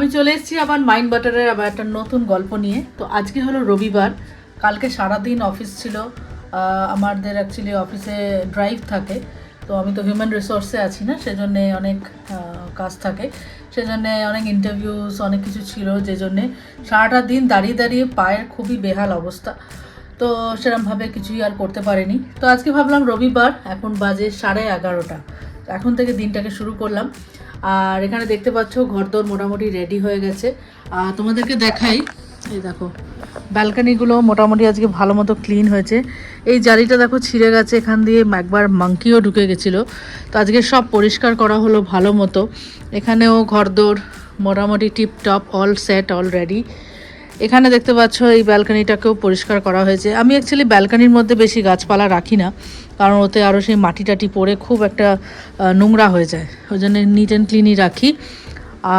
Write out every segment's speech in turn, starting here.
আমি চলে এসেছি আবার মাইন্ড বাটারের আবার একটা নতুন গল্প নিয়ে। তো আজকে হলো রবিবার। কালকে সারাদিন অফিস ছিল। আমাদের অ্যাকচুয়ালি অফিসে ড্রাইভ থাকে। তো আমি তো হিউম্যান রিসোর্সে আছি না, সেজন্যে অনেক কাজ থাকে। সেজন্যে অনেক ইন্টারভিউস অনেক কিছু ছিল, যে জন্যে সারাটা দিন দাঁড়িয়ে দাঁড়িয়ে পায়ের খুবই বেহাল অবস্থা। তো সেরমভাবে কিছুই আর করতে পারিনি। তো আজকে ভাবলাম রবিবার, এখন বাজে সাড়ে এগারোটা। এখন থেকে দিনটাকে শুরু করলাম। আর এখানে দেখতে পাচ্ছ, ঘরদোর মোটামুটি রেডি হয়ে গেছে। আর তোমাদেরকে দেখাই, এই দেখো ব্যালকানিগুলো মোটামুটি আজকে ভালো মতো ক্লিন হয়েছে। এই জালিটা দেখো ছিঁড়ে গেছে, এখান দিয়ে একবার মাংকিও ঢুকে গেছিল। তো আজকে সব পরিষ্কার করা হলো ভালো মতো। এখানেও ঘরদোর মোটামুটি tiptop all set all ready এখানে দেখতে পাচ্ছ, এই ব্যালকানিটাকেও পরিষ্কার করা হয়েছে। আমি অ্যাকচুয়ালি ব্যালকানির মধ্যে বেশি গাছপালা রাখি না, কারণ ওতে আরও সেই মাটি টাটি পড়ে খুব একটা নোংরা হয়ে যায়। ওই জন্য নিট অ্যান্ড ক্লিনই রাখি।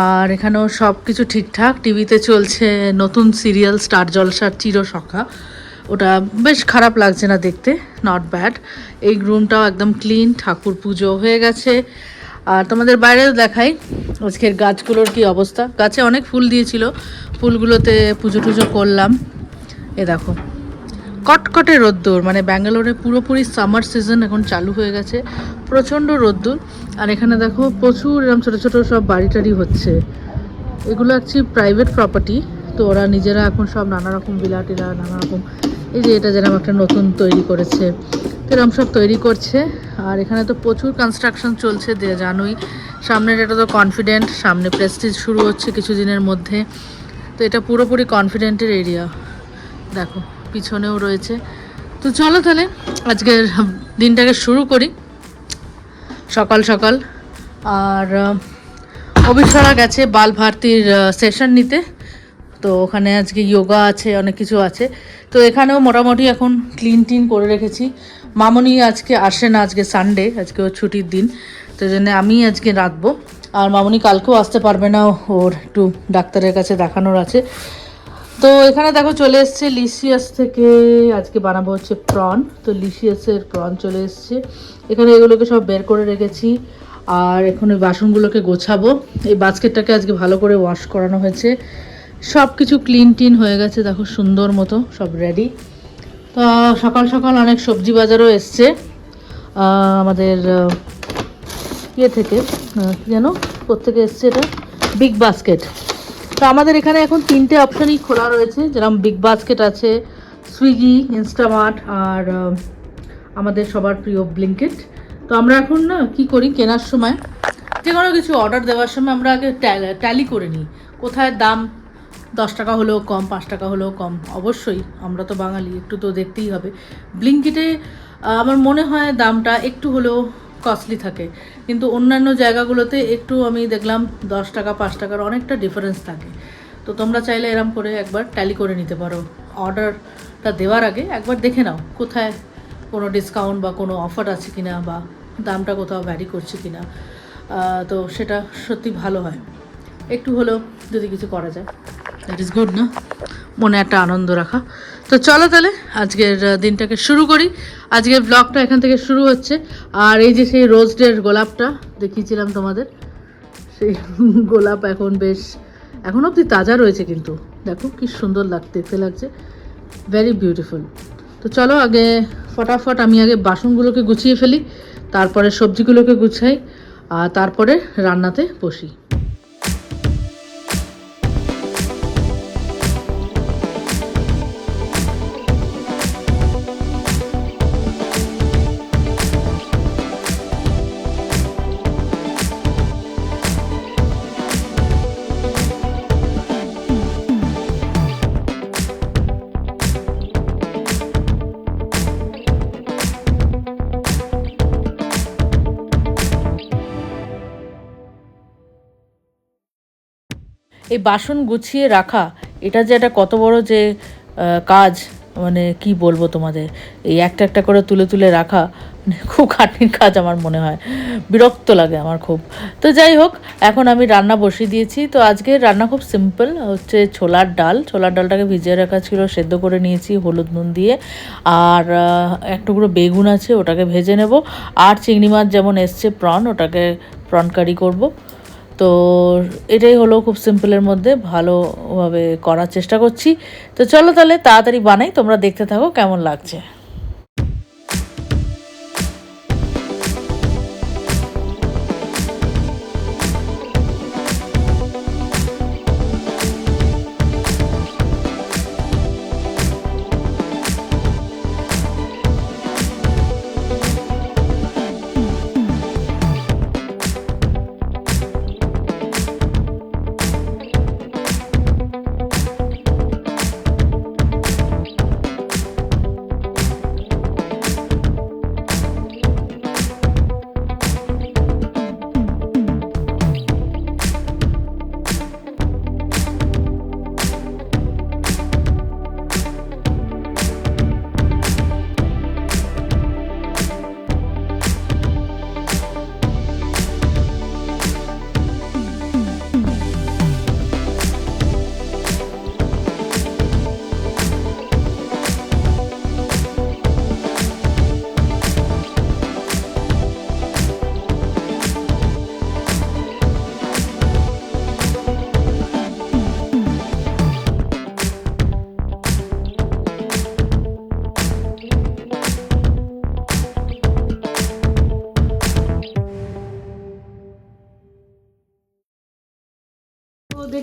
আর এখানেও সব কিছু ঠিকঠাক। টিভিতে চলছে নতুন সিরিয়াল স্টার জলসার চিরসখা ওটা বেশ খারাপ লাগছে না দেখতে নট ব্যাড এই রুমটাও একদম ক্লিন ঠাকুর পুজো হয়ে গেছে। আর তোমাদের বাইরেও দেখাই আজকের গাছগুলোর কি অবস্থা। গাছে অনেক ফুল দিয়েছিল, ফুলগুলোতে পুজো টুজো করলাম। এ দেখো, কটকটে রোদ্দুর মানে ব্যাঙ্গালোরে পুরোপুরি সামার সিজন এখন চালু হয়ে গেছে, প্রচণ্ড রোদ্দুর। আর এখানে দেখো প্রচুর এরকম ছোটো ছোটো সব বাড়ি টাড়ি হচ্ছে। এগুলো অ্যাকচুয়ালি প্রাইভেট প্রপার্টি তো ওরা নিজেরা এখন সব নানা রকম ভিলা টিলা নানা রকম এই যে এটা যেরকম একটা নতুন তৈরি করেছে, এরকম সব তৈরি করছে। আর এখানে তো প্রচুর কনস্ট্রাকশন চলছে দিয়ে জানোই। সামনের এটা তো কনফিডেন্ট সামনে প্রেস্টিজ শুরু হচ্ছে কিছুদিনের মধ্যে। তো এটা পুরোপুরি কনফিডেন্টের এরিয়া দেখো, পিছনেও রয়েছে। তো চলো তাহলে, আজকের দিনটাকে শুরু করি। সকাল সকাল। আর অবিশ্বরা গেছে বাল ভারতীর সেশন নিতে। তো ওখানে আজকে যোগা আছে, অনেক কিছু আছে। তো এখানেও মোটামুটি এখন ক্লিন টিন করে রেখেছি। মামনি আজকে আসে না, আজকে সানডে আজকে ওর ছুটির দিন। তো জন্য আমি আজকে রাখব আর মামনি কালকেও আসতে পারবে না, ওর একটু ডাক্তারের কাছে দেখানোর আছে। তো এখানে দেখো চলে এসছে লিসিয়াস থেকে, আজকে বানাবো হচ্ছে প্রন তো লিসিয়াসের প্রন চলে এসছে। এখানে এগুলোকে সব বের করে রেখেছি। আর এখন ওই বাসনগুলোকে গোছাবো। এই বাস্কেটটাকে আজকে ভালো করে ওয়াশ করানো হয়েছে। সব কিছু ক্লিন টিন হয়ে গেছে, দেখো সুন্দর মতো, সব রেডি তো সকাল সকাল অনেক সবজি বাজারও এসছে। আমাদের ইয়ে থেকে যেন, প্রত্যেকে এসছে এটা বিগ বাস্কেট তো আমাদের এখানে এখন তিনটে অপশানই খোলা রয়েছে, যেরকম বিগ বাস্কেট আছে সুইগি ইনস্টামার্ট আর আমাদের সবার প্রিয় ব্লিঙ্কেট তো আমরা এখন না, কী করি কেনার সময়? যে কোনো কিছু অর্ডার দেওয়ার সময় আমরা আগে ট্যালি করে নিই। কোথায় দাম দশ টাকা হলেও কম পাঁচ টাকা হলেও কম। অবশ্যই আমরা তো বাঙালি একটু তো দেখতেই হবে। ব্লিঙ্কিটে আমার মনে হয় দামটা একটু হলেও কস্টলি থাকে। কিন্তু অন্যান্য জায়গাগুলোতে একটু আমি দেখলাম দশ টাকা পাঁচ টাকার অনেকটা ডিফারেন্স থাকে। তো তোমরা চাইলে এরম করে একবার ট্যালি করে নিতে পারো। অর্ডারটা দেওয়ার আগে একবার দেখে নাও কোথায় কোনো ডিসকাউন্ট বা কোনো অফার আছে কিনা বা দামটা কোথাও ভ্যারি করছে কিনা। আহ, তো সেটা সত্যি ভালো হয়। একটু হলেও যদি কিছু করা যায়। দ্যাট ইজ গুড না? মনে একটা আনন্দ রাখা। তো চলো তাহলে, আজকের দিনটাকে শুরু করি। আজকের ব্লগটা এখান থেকে শুরু হচ্ছে। আর এই যে সেই রোজডের গোলাপটা, দেখিয়েছিলাম তোমাদের। সেই গোলাপ এখন বেশ, এখন অবধি তাজা রয়েছে কিন্তু। দেখো কি সুন্দর লাগ, দেখতে লাগছে। ভেরি বিউটিফুল তো চলো আগে ফটাফট আমি আগে বাসনগুলোকে গুছিয়ে ফেলি, তারপরে সবজিগুলোকে গুছাই, আর তারপরে রান্নাতে বসি। এই বাসন গুছিয়ে রাখা, এটা যে একটা কত বড় যে কাজ মানে কি বলব তোমাদের? এই একটা একটা করে তুলে তুলে রাখা মানে খুব খাটনির কাজ আমার মনে হয়। বিরক্ত লাগে আমার খুব। তো যাই হোক, এখন আমি রান্না বসিয়ে দিয়েছি। তো আজকে রান্না খুব সিম্পল হচ্ছে ছোলার ডাল। ছোলার ডালটাকে ভিজিয়ে রাখা ছিল, সেদ্ধ করে নিয়েছি হলুদ নুন দিয়ে। আর এক টুকরো বেগুন আছে, ওটাকে ভেজে নেব। আর চিংড়ি মাছ যেমন এসছে প্রন ওটাকে প্রন কারি করব। তো এটাই হলো খুব সিম্পলের মধ্যে ভালোভাবে করার চেষ্টা করছি। তো চলো তাহলে তাড়াতাড়ি বানাই, তোমরা দেখতে থাকো কেমন লাগছে।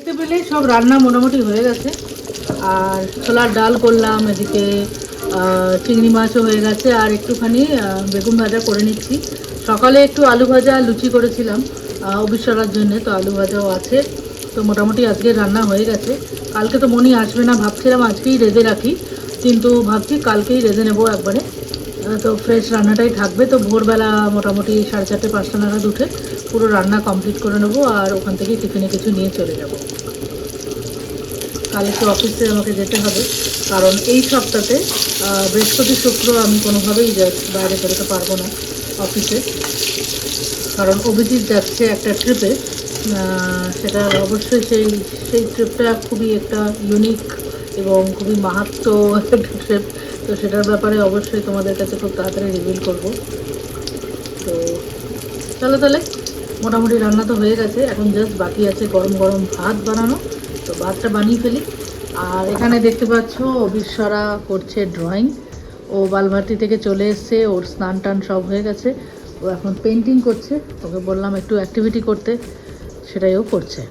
দেখতে পেলেই সব রান্না মোটামুটি হয়ে গেছে। আর ছোলার ডাল করলাম, এদিকে চিংড়ি মাছও হয়ে গেছে, আর একটুখানি বেগুন ভাজা করে নিচ্ছি। সকালে একটু আলু ভাজা লুচি করেছিলাম অবিশ্বরার জন্য, তো আলু ভাজাও আছে। তো মোটামুটি আজকে রান্না হয়ে গেছে। কালকে তো মনি আসবে না, ভাবছিলাম আজকেই রেঁধে রাখি, কিন্তু ভাবছি কালকেই রেঁধে নেব একবারে। তো ফ্রেশ রান্নাটাই থাকবে, তো ভোরবেলা মোটামুটি সাড়ে চারটে, পাঁচটা নাগাদ উঠে পুরো রান্না কমপ্লিট করে নেব, আর ওখান থেকে টিফিনে কিছু নিয়ে চলে যাব। কাল একটু অফিসে আমাকে যেতে হবে। কারণ এই সপ্তাহে বৃহস্পতি শুক্র আমি কোনোভাবেই বাইরে বেরোতে পারব না অফিসে। কারণ অভিজিৎ যাচ্ছে একটা ট্রিপে সেটা অবশ্যই সেই সেই ট্রিপটা খুবই একটা ইউনিক এবং খুবই মাহাত্ম একটা ট্রিপ তো সেটার ব্যাপারে অবশ্যই তোমাদের কাছে খুব তাড়াতাড়ি রিভিল করব। তো চলো তাহলে, মোটামুটি রান্না তো হয়ে গেছে। এখন জাস্ট বাকি আছে গরম গরম ভাত বানানো। তো ভাতটা বানিয়ে ফেলি। আর এখানে দেখতে পাচ্ছ অবিশ্বরা করছে ড্রয়িং ও বালভাটি থেকে চলে এসছে, ওর স্নান টান সব হয়ে গেছে। ও এখন পেন্টিং করছে। ওকে বললাম একটু অ্যাক্টিভিটি করতে। সেটাই ও করছে।